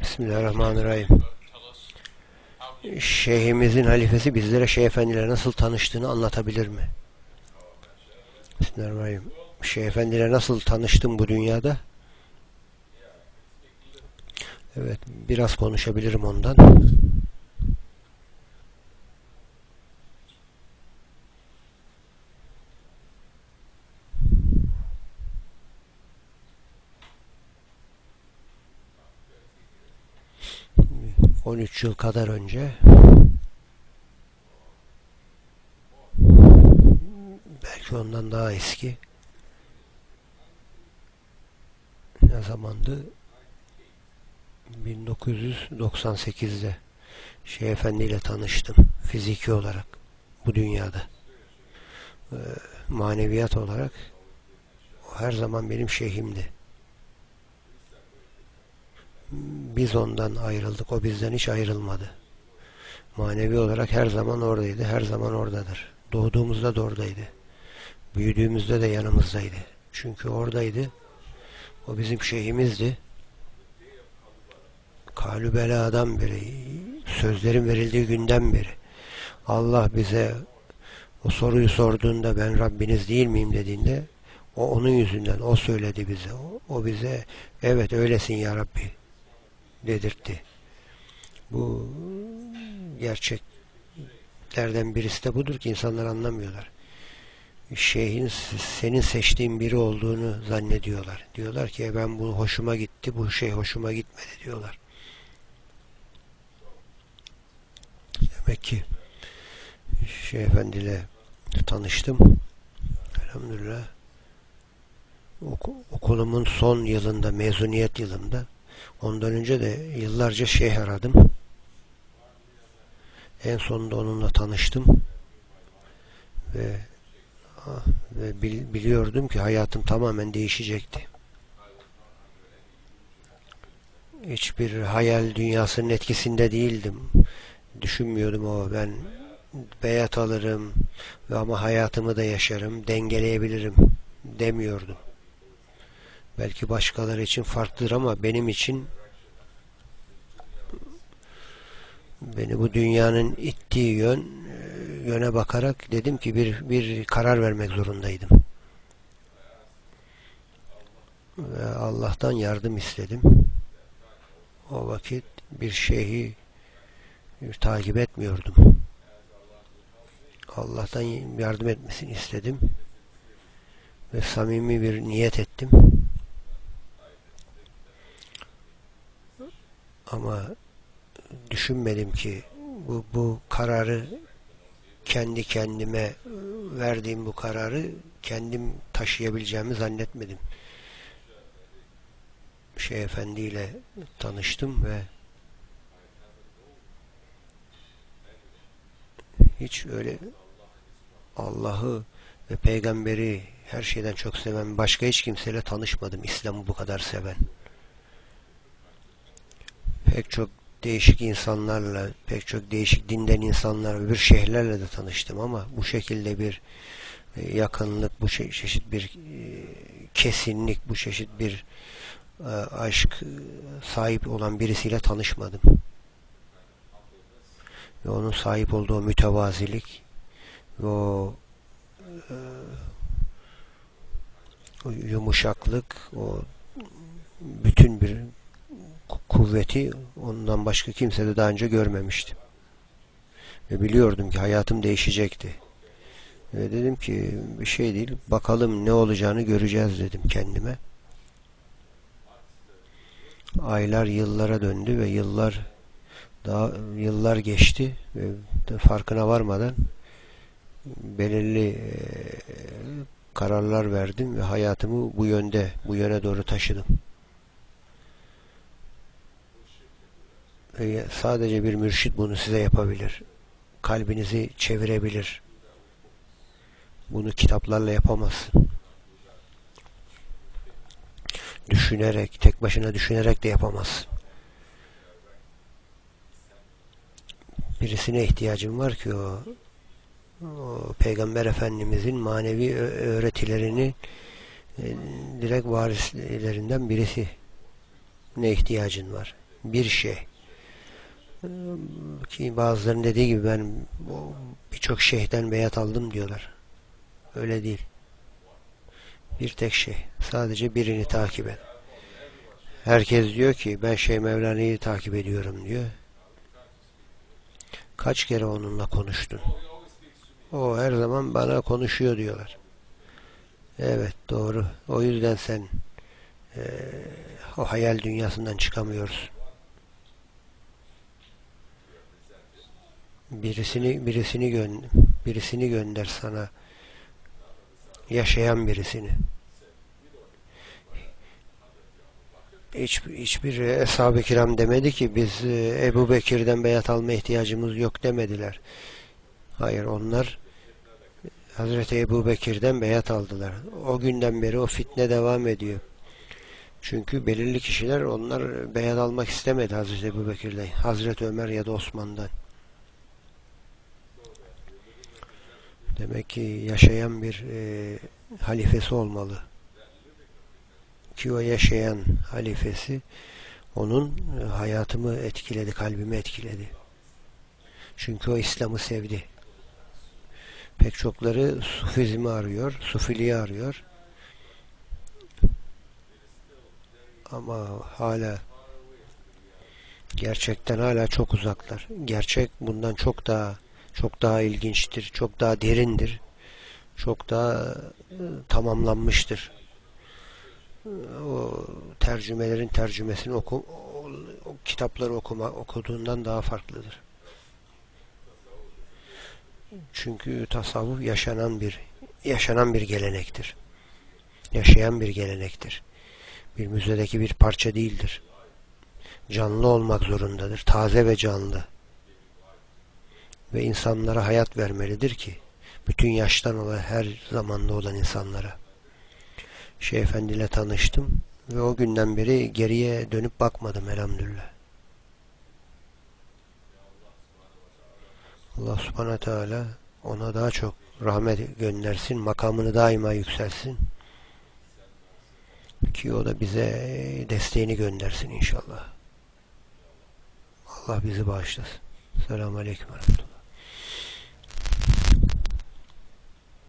Bismillahirrahmanirrahim. Şeyhimizin halifesi bizlere Şeyh Efendiyle nasıl tanıştığını anlatabilir mi? Bismillahirrahmanirrahim. Şeyh Efendiyle nasıl tanıştım bu dünyada? Evet, biraz konuşabilirim ondan. On üç yıl kadar önce. Belki ondan daha eski. Ne zamandı? 1998'de Şeyh Efendi ile tanıştım fiziki olarak bu dünyada. Ee, maneviyat olarak o her zaman benim şeyhimdi biz ondan ayrıldık o bizden hiç ayrılmadı. Manevi olarak her zaman oradaydı her zaman oradadır. Doğduğumuzda da oradaydı. Büyüdüğümüzde de yanımızdaydı. Çünkü oradaydı o bizim şeyhimizdi. Kalübela'dan beri, sözlerin verildiği günden beri. Allah bize o soruyu sorduğunda ben Rabbiniz değil miyim dediğinde o onun yüzünden o söyledi bize. O, o bize evet öylesin ya Rabbi dedirtti. Bu gerçeklerden birisi de budur ki insanlar anlamıyorlar. Şeyhin senin seçtiğin biri olduğunu zannediyorlar. Diyorlar ki "E ben bu hoşuma gitti, bu şey hoşuma gitmedi diyorlar. Demek ki Şeyh Efendi ile tanıştım. Elhamdülillah. Oku, okulumun son yılında, mezuniyet yılında ondan önce de yıllarca şeyh aradım. En sonunda onunla tanıştım. Ve ah, ve bil- biliyordum ki hayatım tamamen değişecekti. Hiçbir hayal dünyasının etkisinde değildim düşünmüyordum o ben beyat alırım ve ama hayatımı da yaşarım dengeleyebilirim demiyordum belki başkaları için farklıdır ama benim için beni bu dünyanın ittiği yön e, yöne bakarak dedim ki bir bir karar vermek zorundaydım ve Allah'tan yardım istedim o vakit bir şeyhi takip etmiyordum. Allah'tan yardım etmesini istedim. Ve samimi bir niyet ettim. Ama düşünmedim ki bu, bu kararı kendi kendime verdiğim bu kararı kendim taşıyabileceğimi zannetmedim. Şeyh Efendi ile tanıştım ve hiç öyle Allah'ı ve peygamberi her şeyden çok seven başka hiç kimseyle tanışmadım İslam'ı bu kadar seven. Pek çok değişik insanlarla, pek çok değişik dinden insanlar bir şehirlerle de tanıştım ama bu şekilde bir e, yakınlık, bu çe- çeşit bir e, kesinlik, bu çeşit bir e, aşk sahip olan birisiyle tanışmadım. Ve onun sahip olduğu mütevazilik ve o, yumuşaklık o bütün bir kuvveti ondan başka kimse de daha önce görmemiştim. Ve biliyordum ki hayatım değişecekti. Ve dedim ki bir şey değil bakalım ne olacağını göreceğiz dedim kendime. Aylar yıllara döndü ve yıllar daha yıllar geçti ve farkına varmadan belirli e, kararlar verdim ve hayatımı bu yönde, bu yöne doğru taşıdım. Sadece bir mürşit bunu size yapabilir. Kalbinizi çevirebilir. Bunu kitaplarla yapamazsın. Düşünerek, tek başına düşünerek de yapamazsın. birisine ihtiyacım var ki o, o Peygamber Efendimizin manevi öğretilerini e, direkt varislerinden birisi ne ihtiyacın var? Bir şey. Ki bazılarının dediği gibi ben birçok şeyhten beyat aldım diyorlar. Öyle değil. Bir tek şey. Sadece birini takip et. Herkes diyor ki ben Şeyh Mevlana'yı takip ediyorum diyor. Kaç kere onunla konuştun? O her zaman bana konuşuyor diyorlar. Evet doğru. O yüzden sen eee, o hayal dünyasından çıkamıyorsun. Birisini birisini gön birisini gönder sana yaşayan birisini. Hiç, hiçbir eshab-ı kiram demedi ki biz e, Ebu Bekir'den beyat alma ihtiyacımız yok demediler. Hayır onlar Hazreti Ebu Bekir'den beyat aldılar. O günden beri o fitne devam ediyor. Çünkü belirli kişiler onlar beyat almak istemedi Hazreti Ebu Bekir'den. Hazreti Ömer ya da Osman'dan. Demek ki yaşayan bir e, halifesi olmalı. Ki o yaşayan halifesi onun e, hayatımı etkiledi, kalbimi etkiledi. Çünkü o İslam'ı sevdi. Pek çokları sufizmi arıyor, sufiliği arıyor. Ama hala gerçekten hala çok uzaklar. Gerçek bundan çok daha çok daha ilginçtir, çok daha derindir, çok daha e, tamamlanmıştır. O tercümelerin tercümesini oku, o, kitapları okuma, okuduğundan daha farklıdır. Çünkü tasavvuf yaşanan bir yaşanan bir gelenektir. Yaşayan bir gelenektir. Bir müzedeki bir parça değildir. Canlı olmak zorundadır. Taze ve canlı. Ve insanlara hayat vermelidir ki bütün yaştan olan her zamanda olan insanlara. Şeyh Efendi ile tanıştım ve o günden beri geriye dönüp bakmadım elhamdülillah. Allah subhanahu teala ona daha çok rahmet göndersin, makamını daima yükselsin. Ki o da bize desteğini göndersin inşallah. Allah bizi bağışlasın. Selamun Aleyküm ve Rahmetullah.